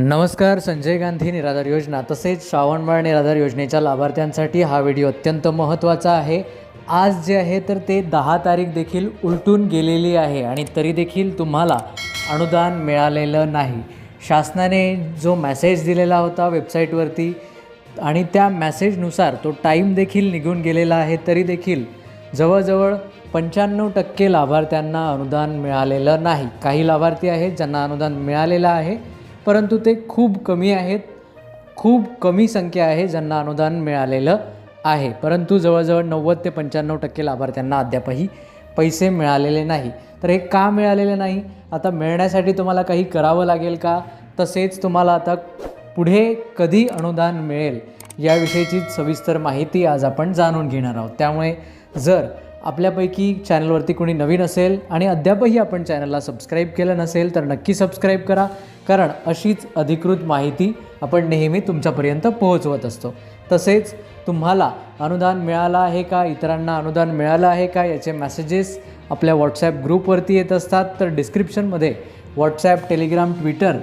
नमस्कार संजय गांधी निराधार योजना तसेच श्रावणबाळ निराधार योजनेच्या लाभार्थ्यांसाठी हा व्हिडिओ अत्यंत महत्त्वाचा आहे. आज जे आहे तर ते दहा तारीख देखील उलटून गेलेली आहे आणि तरी देखील तुम्हाला अनुदान मिळालेलं नाही. शासनाने जो मेसेज दिलेला होता वेबसाईटवरती आणि त्या मॅसेजनुसार तो टाईम देखील निघून गेलेला आहे तरी देखील जवळजवळ पंच्याण्णव टक्के लाभार्थ्यांना अनुदान मिळालेलं नाही. काही लाभार्थी आहेत ज्यांना अनुदान मिळालेलं आहे. परंतु ते खूप कमी आहेत. खूप कमी संख्या आहे ज्यांना अनुदान मिळालेलं आहे. परंतु जवळजवळ नव्वद ते पंच्याण्णव टक्के लाभार्थ्यांना अद्यापही पैसे मिळालेले नाही. तर हे का मिळालेले नाही? आता मिळण्यासाठी तुम्हाला काही करावं लागेल का? तसेच तुम्हाला आता पुढे कधी अनुदान मिळेल याविषयीची सविस्तर माहिती आज आपण जाणून घेणार आहोत. त्यामुळे जर आपल्यापैकी चॅनलवरती कोणी नवीन असेल आणि अद्यापही आपण चॅनलला सबस्क्राईब केलं नसेल तर नक्की सबस्क्राईब करा. कारण अशीच अधिकृत माहिती आपण नेहमी तुमच्यापर्यंत पोहोचवत असतो. तसेच तुम्हाला अनुदान मिळालं आहे का? इतरांना अनुदान मिळालं आहे का? याचे मेसेजेस आपल्या व्हॉट्सॲप ग्रुपवरती येत असतात. तर डिस्क्रिप्शनमध्ये व्हॉट्सॲप टेलिग्राम ट्विटर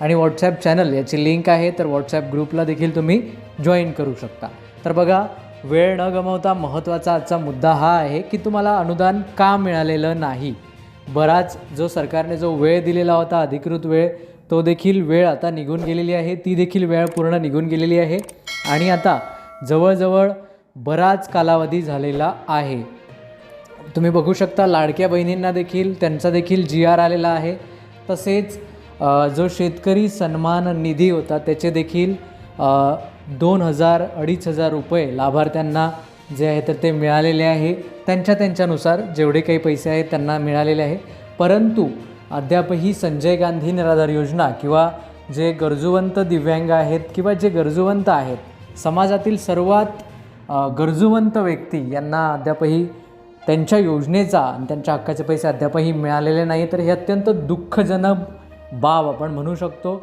आणि व्हॉट्सॲप चॅनल याची लिंक आहे. तर व्हॉट्सॲप ग्रुपला देखील तुम्ही जॉईन करू शकता. तर बघा वेळ न गमावता महत्त्वाचा आजचा मुद्दा हा आहे की तुम्हाला अनुदान का मिळालेलं नाही? बराच जो सरकारने जो वेळ दिलेला होता अधिकृत वेळ तो देखील वेळ आता निघून गेलेली आहे. ती देखील वेळ पूर्ण निघून गेलेली आहे. आणि आता जवळजवळ बराच कालावधी झालेला आहे. तुम्ही बघू शकता लाडक्या बहिणींना देखील त्यांचा देखील जी आर आलेला आहे. तसेच जो शेतकरी सन्मान निधी होता त्याचे देखील दोन हजार अडीच हजार रुपये लाभार्थ्यांना जे आहे तर ते मिळालेले आहे. त्यांच्या त्यांच्यानुसार जेवढे काही पैसे आहेत त्यांना मिळालेले आहे. परंतु अद्यापही संजय गांधी निराधार योजना किंवा जे गरजूवंत दिव्यांग आहेत किंवा जे गरजूवंत आहेत समाजातील सर्वात गरजूवंत व्यक्ती यांना अद्यापही त्यांच्या योजनेचा आणि त्यांच्या हक्काचे पैसे अद्यापही मिळालेले नाही तर हे अत्यंत दुःखजनक बाब आपण म्हणू शकतो.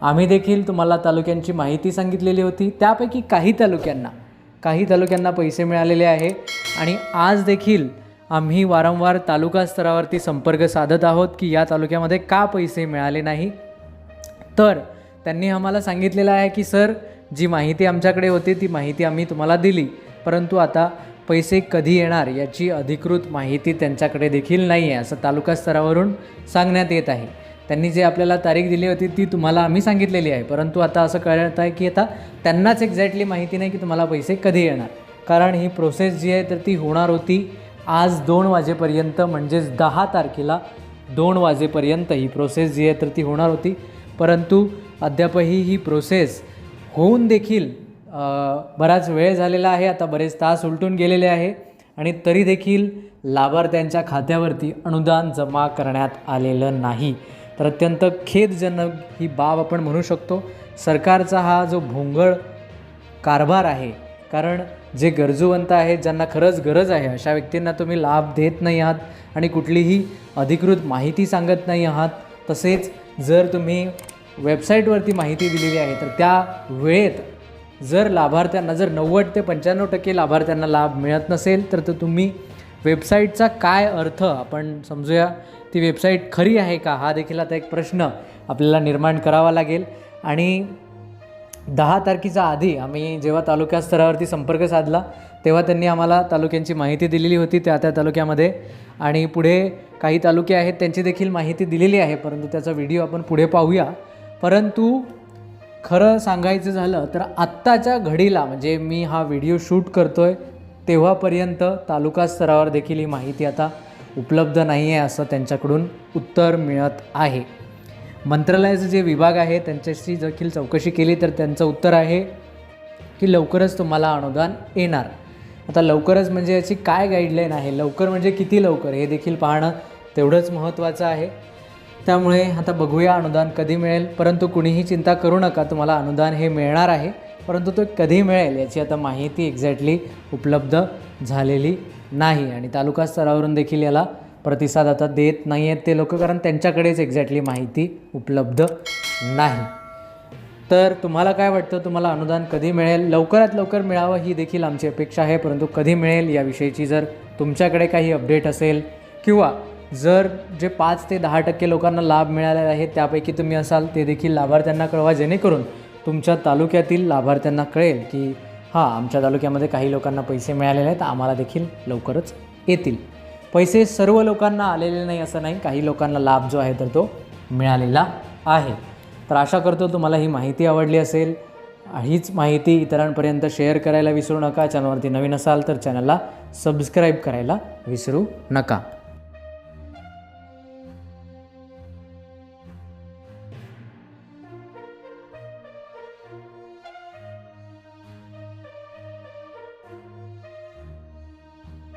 आम्ही देखील तुम्हाला तालुक्यांची माहिती सांगितलेली होती. त्यापैकी काही तालुक्यांना काही तालुक्यांना पैसे मिळालेले आहे आणि आज देखील आम्ही वारंवार तालुका स्तरावरती संपर्क साधत आहोत की या तालुक्यामध्ये का पैसे मिळाले नाही? तर त्यांनी आम्हाला सांगितलेलं आहे की सर जी माहिती आमच्याकडे होती ती माहिती आम्ही तुम्हाला दिली. परंतु आता पैसे कधी येणार याची अधिकृत माहिती त्यांच्याकडे देखील नाही आहे असं तालुका स्तरावरून सांगण्यात येत आहे. त्यांनी जे आपल्याला तारीख दिली होती ती तुम्हाला आम्ही सांगितलेली आहे. परंतु आता असं कळत आहे की आता त्यांनाच एक्झॅक्टली माहिती नाही की तुम्हाला पैसे कधी येणार. कारण ही प्रोसेस जी आहे तर ती होणार होती आज दोन वाजेपर्यंत म्हणजेच दहा तारखेला दोन वाजेपर्यंत ही प्रोसेस जी आहे तर ती होणार होती. परंतु अद्यापही ही प्रोसेस होऊन देखील बराच वेळ झालेला आहे. आता बरेच तास उलटून गेलेले आहे आणि तरी देखील लाभार्थ्यांच्या खात्यावरती अनुदान जमा करण्यात आलेलं नाही. तर अत्यंत खेदजनक ही बाब आपण म्हणू शकतो. सरकारचा हा जो भोंगळ कारभार आहे कारण जे गरजूवंत आहेत ज्यांना खरंच गरज आहे अशा व्यक्तींना तुम्ही लाभ देत नाही आहात आणि कुठलीही अधिकृत माहिती सांगत नाही आहात तसेच जर तुम्ही वेबसाईटवरती माहिती दिलेली आहे तर त्या वेळेत जर लाभार्थ्यांना जर नव्वद ते पंच्याण्णव टक्के लाभार्थ्यांना लाभ मिळत नसेल तर तो तुम्ही वेबसाईटचा काय अर्थ आपण समजूया ती वेबसाईट खरी आहे का हा देखील आता एक प्रश्न आपल्याला निर्माण करावा लागेल. आणि दहा तारखेच्या आधी आम्ही जेव्हा तालुका स्तरावरती संपर्क साधला तेव्हा त्यांनी आम्हाला तालुक्यांची माहिती दिलेली होती त्या त्या तालुक्यामध्ये. आणि पुढे काही तालुके आहेत त्यांची देखील माहिती दिलेली आहे परंतु त्याचा व्हिडिओ आपण पुढे पाहूया. परंतु खरं सांगायचं झालं तर आत्ताच्या घडीला म्हणजे मी हा व्हिडिओ शूट करतो आहे तेव्हापर्यंत तालुका स्तरावर देखील ही माहिती आता उपलब्ध नाही आहे असं त्यांच्याकडून उत्तर मिळत आहे. मंत्रालयाचे जे विभाग आहे त्यांच्याशी देखील चौकशी केली तर त्यांचं उत्तर आहे की लवकरच तुम्हाला अनुदान येणार. आता लवकरच म्हणजे याची काय गाईडलाईन आहे? लवकर म्हणजे किती लवकर? हे देखील पाहणं तेवढंच महत्त्वाचं आहे. त्यामुळे आता बघूया अनुदान कधी मिळेल. परंतु कुणीही चिंता करू नका तुम्हाला अनुदान हे मिळणार आहे. परंतु तो कधी मिळेल याची आता माहिती एक्झॅक्टली उपलब्ध झालेली नाही. आणि तालुका स्तरावरून देखील याला प्रतिसाद आता देत नाही आहेत ते लोक कारण त्यांच्याकडेच एक्झॅक्टली माहिती उपलब्ध नाही. तर तुम्हाला काय वाटतं? तुम्हाला अनुदान कधी मिळेल? लवकरात लवकर मिळावं ही देखील आमची अपेक्षा आहे परंतु कधी मिळेल याविषयीची जर तुमच्याकडे काही अपडेट असेल किंवा जर जे पाच ते दहा टक्के लोकांना लाभ मिळालेला आहे त्यापैकी तुम्ही असाल ते देखील लाभार्थ्यांना कळवा जेणेकरून तुमच्या तालुक्यातील लाभार्थ्यांना कळेल की हां आमच्या तालुक्यामध्ये काही लोकांना पैसे मिळालेले आहेत आम्हाला देखील लवकरच येतील. पैसे सर्व लोकांना आलेले नाही असं नाही. काही लोकांना लाभ जो आहे तर तो मिळालेला आहे. तर आशा करतो तुम्हाला ही माहिती आवडली असेल. हीच माहिती इतरांपर्यंत शेअर करायला विसरू नका. चॅनलवरती नवीन असाल तर चॅनलला सबस्क्राईब करायला विसरू नका.